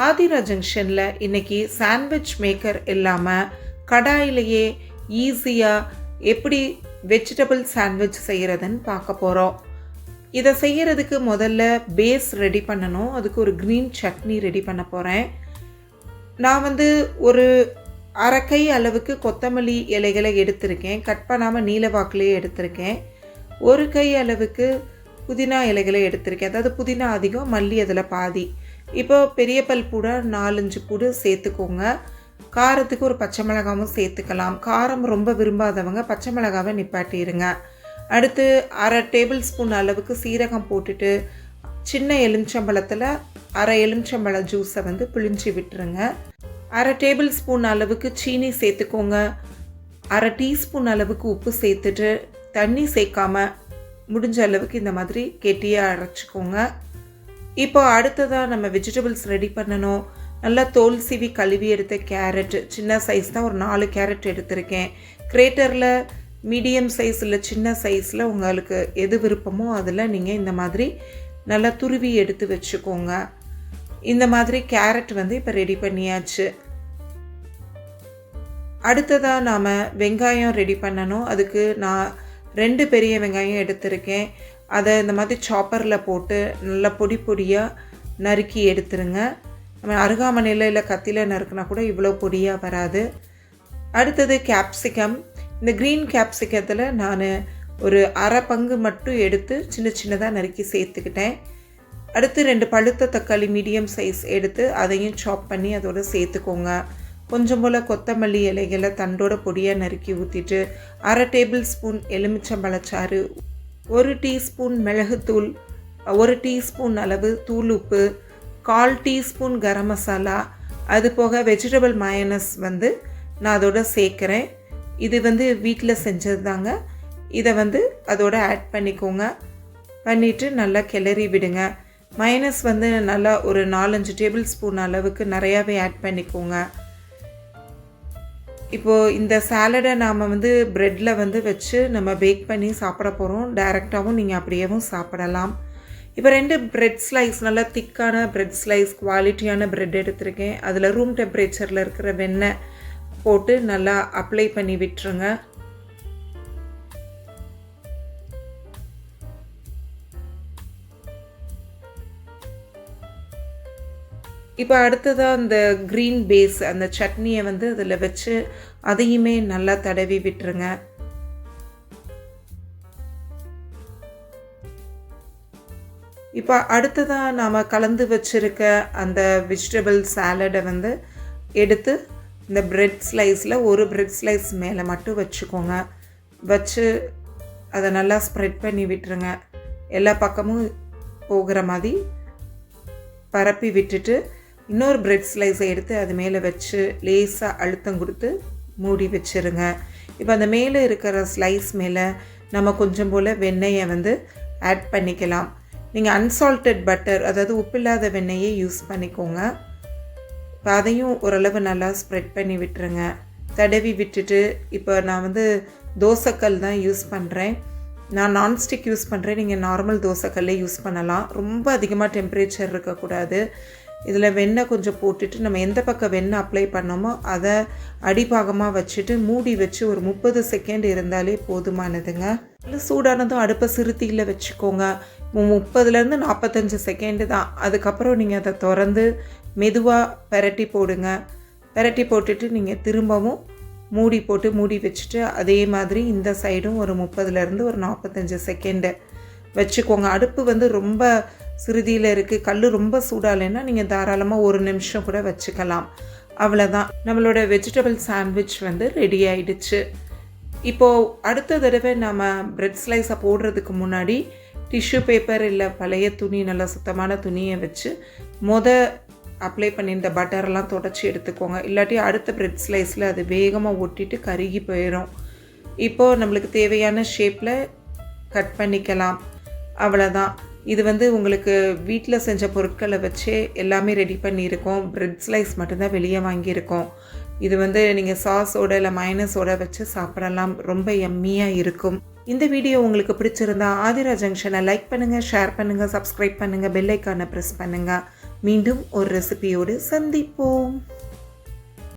ஆதிரா ஜங்ஷனில் இன்றைக்கி sandwich maker இல்லாமல் கடாயிலேயே ஈஸியாக எப்படி வெஜிடபிள் சாண்ட்விச் செய்கிறதுன்னு பார்க்க போகிறோம் இதை செய்கிறதுக்கு முதல்ல பேஸ் ரெடி பண்ணணும். அதுக்கு ஒரு க்ரீன் சட்னி ரெடி பண்ண போகிறேன் நான் வந்து ஒரு அரைக்கை அளவுக்கு கொத்தமல்லி இலைகளை எடுத்திருக்கேன். கட் பண்ணாமல் நீலவாக்குலேயே எடுத்திருக்கேன். ஒரு கை அளவுக்கு புதினா இலைகளை எடுத்திருக்கேன். அதாவது புதினா அதிகம் மல்லி அதில் பாதி. இப்போ பெரிய பல் பூட நாலஞ்சு பூடு சேர்த்துக்கோங்க. காரத்துக்கு ஒரு பச்சை மிளகாவும் சேர்த்துக்கலாம். காரம் ரொம்ப விரும்பாதவங்க பச்சை மிளகாவை நிப்பாட்டிடுங்க அடுத்து அரை டேபிள் ஸ்பூன் அளவுக்கு சீரகம் போட்டுட்டு சின்ன எலுமிச்சம்பழத்தில் அரை எலுமிச்சம்பழ ஜூஸை வந்து பிழிஞ்சு விட்டுருங்க. அரை டேபிள் ஸ்பூன் அளவுக்கு சீனி சேர்த்துக்கோங்க. அரை டீஸ்பூன் அளவுக்கு உப்பு சேர்த்துட்டு தண்ணி சேர்க்காம முடிஞ்ச அளவுக்கு இந்த மாதிரி கெட்டியாக அரைச்சிக்கோங்க. இப்போ அடுத்ததாக நம்ம வெஜிடபிள்ஸ் ரெடி பண்ணணும். நல்லா தோல் சீவி கழுவி எடுத்த கேரட் சின்ன சைஸ் தான் ஒரு நாலு கேரட் எடுத்திருக்கேன். கிரேட்டரில் மீடியம் சைஸில் சின்ன சைஸில் உங்களுக்கு எது விருப்பமோ அதில் நீங்கள் இந்த மாதிரி நல்லா துருவி எடுத்து வச்சுக்கோங்க. இந்த மாதிரி கேரட் வந்து இப்போ ரெடி பண்ணியாச்சு. அடுத்ததாக நாம் வெங்காயம் ரெடி பண்ணணும். அதுக்கு நான் ரெண்டு பெரிய வெங்காயம் எடுத்திருக்கேன். அதை இந்த மாதிரி சாப்பரில் போட்டு நல்லா பொடி பொடியாக நறுக்கி எடுத்துருங்க. நம்ம அருகாமனையில் இல்லை கத்தியில் நறுக்குனா கூட இவ்வளோ பொடியாக வராது. அடுத்தது கேப்சிகம் இந்த க்ரீன் கேப்சிகத்தில் நான் ஒரு அரை பங்கு மட்டும் எடுத்து சின்ன சின்னதாக நறுக்கி சேர்த்துக்கிட்டேன். அடுத்து ரெண்டு பழுத்த தக்காளி மீடியம் சைஸ் எடுத்து அதையும் சாப் பண்ணி அதோடு சேர்த்துக்கோங்க. கொஞ்சம் போல் கொத்தமல்லி இலைகளை தண்டோட பொடியாக நறுக்கி ஊற்றிட்டு அரை டேபிள் ஸ்பூன் எலுமிச்சம்பழச்சாறு ஒரு டீஸ்பூன் மிளகுத்தூள் ஒரு டீஸ்பூன் அளவு தூள் உப்பு கால் டீஸ்பூன் கரம் மசாலா அது போக வெஜிடபிள் மயனஸ் வந்து நான் அதோட சேர்க்குறேன். இது வந்து வீட்டில் செஞ்சது தாங்க இதை வந்து அதோட ஆட் பண்ணிக்கோங்க. பண்ணிவிட்டு நல்லா கிளறி விடுங்க. மைனஸ் வந்து நல்லா ஒரு நாலஞ்சு டேபிள் ஸ்பூன் அளவுக்கு நிறையாவே ஆட் பண்ணிக்கோங்க. இப்போது இந்த சாலடை நாம் வந்து ப்ரெட்டில் வந்து வச்சு நம்ம பேக் பண்ணி சாப்பிட போகிறோம் டைரெக்டாகவும் நீங்கள் அப்படியேவும் சாப்பிடலாம். இப்போ ரெண்டு ப்ரெட் ஸ்லைஸ் நல்லா திக்கான ப்ரெட் ஸ்லைஸ் குவாலிட்டியான ப்ரெட் எடுத்திருக்கேன். அதில் ரூம் டெம்பரேச்சரில் இருக்கிற வெண்ணெய் போட்டு நல்லா அப்ளை பண்ணி விட்டுருங்க. இப்போ அடுத்ததாக அந்த க்ரீன் பேஸ் அந்த சட்னியை வந்து அதில் வச்சு அதையுமே நல்லா தடவி விட்டுருங்க. இப்போ அடுத்ததாக நாம் கலந்து வச்சுருக்க அந்த வெஜிடபிள் சாலடை வந்து எடுத்து இந்த ப்ரெட் ஸ்லைஸில் ஒரு ப்ரெட் ஸ்லைஸ் மேலே மட்டும் வச்சுக்கோங்க. வச்சு அதை நல்லா ஸ்ப்ரெட் பண்ணி விட்டுருங்க. எல்லா பக்கமும் போகிற மாதிரி பரப்பி விட்டுட்டு இன்னொரு ப்ரெட் ஸ்லைஸை எடுத்து அது மேலே வச்சு லேசாக அழுத்தம் கொடுத்து மூடி வச்சுருங்க. இப்போ அந்த மேலே இருக்கிற ஸ்லைஸ் மேலே நம்ம கொஞ்சம் போல் வெண்ணெயை வந்து ஆட் பண்ணிக்கலாம். நீங்கள் அன்சால்டட் பட்டர் அதாவது உப்பில்லாத வெண்ணெயை யூஸ் பண்ணிக்கோங்க. இப்போ அதையும் ஓரளவு நல்லா ஸ்ப்ரெட் பண்ணி விட்டுருங்க. தடவி விட்டுட்டு இப்போ நான் வந்து தோசைக்கல் தான் யூஸ் பண்ணுறேன் நான் நான்ஸ்டிக் யூஸ் பண்ணுறேன் நீங்கள் நார்மல் தோசைக்கல்லே யூஸ் பண்ணலாம். ரொம்ப அதிகமாக டெம்பரேச்சர் இருக்கக்கூடாது. இதில் வெண்ணெய் கொஞ்சம் போட்டுட்டு நம்ம எந்த பக்கம் வெண்ணெய் அப்ளை பண்ணோமோ அதை அடிபாகமாக வச்சுட்டு மூடி வச்சு ஒரு முப்பது செகண்ட் இருந்தாலே போதுமானதுங்க. இல்லை சூடானதும் அடுப்பை சிறுத்தியில் வச்சுக்கோங்க. முப்பதுலேருந்து நாற்பத்தஞ்சு செகண்டு தான். அதுக்கப்புறம் நீங்கள் அதை திறந்து மெதுவாக பெரட்டி போடுங்க. பெரட்டி போட்டுட்டு நீங்கள் திரும்பவும் மூடி போட்டு மூடி வச்சுட்டு அதே மாதிரி இந்த சைடும் ஒரு முப்பதுலேருந்து ஒரு நாற்பத்தஞ்சு செகண்டு வச்சுக்கோங்க. அடுப்பு வந்து ரொம்ப சிறுதியில் இருக்குது கல் ரொம்ப சூடாகலைன்னா நீங்கள் தாராளமாக ஒரு நிமிஷம் கூட வச்சுக்கலாம். அவ்வளோதான் நம்மளோட வெஜிடபிள் சாண்ட்விச் வந்து ரெடி ஆயிடுச்சு. இப்போது அடுத்த தடவை நம்ம பிரெட் ஸ்லைஸை போடுறதுக்கு முன்னாடி டிஷ்யூ பேப்பர் இல்லை பழைய துணி நல்லா சுத்தமான துணியை வச்சு மொத அப்ளை பண்ணியிருந்த பட்டரெல்லாம் தொடச்சி எடுத்துக்கோங்க. இல்லாட்டி அடுத்த பிரெட் ஸ்லைஸில் அது வேகமாக ஒட்டிட்டு கருகி போயிடும் இப்போது நம்மளுக்கு தேவையான ஷேப்பில் கட் பண்ணிக்கலாம். அவ்வளோதான் இது வந்து உங்களுக்கு வீட்டில் செஞ்ச பொருட்களை வச்சே எல்லாமே ரெடி பண்ணியிருக்கோம். பிரெட் ஸ்லைஸ் மட்டும்தான் வெளியே வாங்கியிருக்கோம். இது வந்து நீங்கள் சாஸோட இல்லை மைனஸோட வச்சு சாப்பிடலாம். ரொம்ப எம்மியாக இருக்கும். இந்த வீடியோ உங்களுக்கு பிடிச்சிருந்தா ஆதிரா ஜங்ஷனை லைக் பண்ணுங்கள் ஷேர் பண்ணுங்கள் சப்ஸ்கிரைப் பண்ணுங்கள் பெல்லைக்கான ப்ரெஸ் பண்ணுங்கள் மீண்டும் ஒரு ரெசிபியோடு சந்திப்போம்.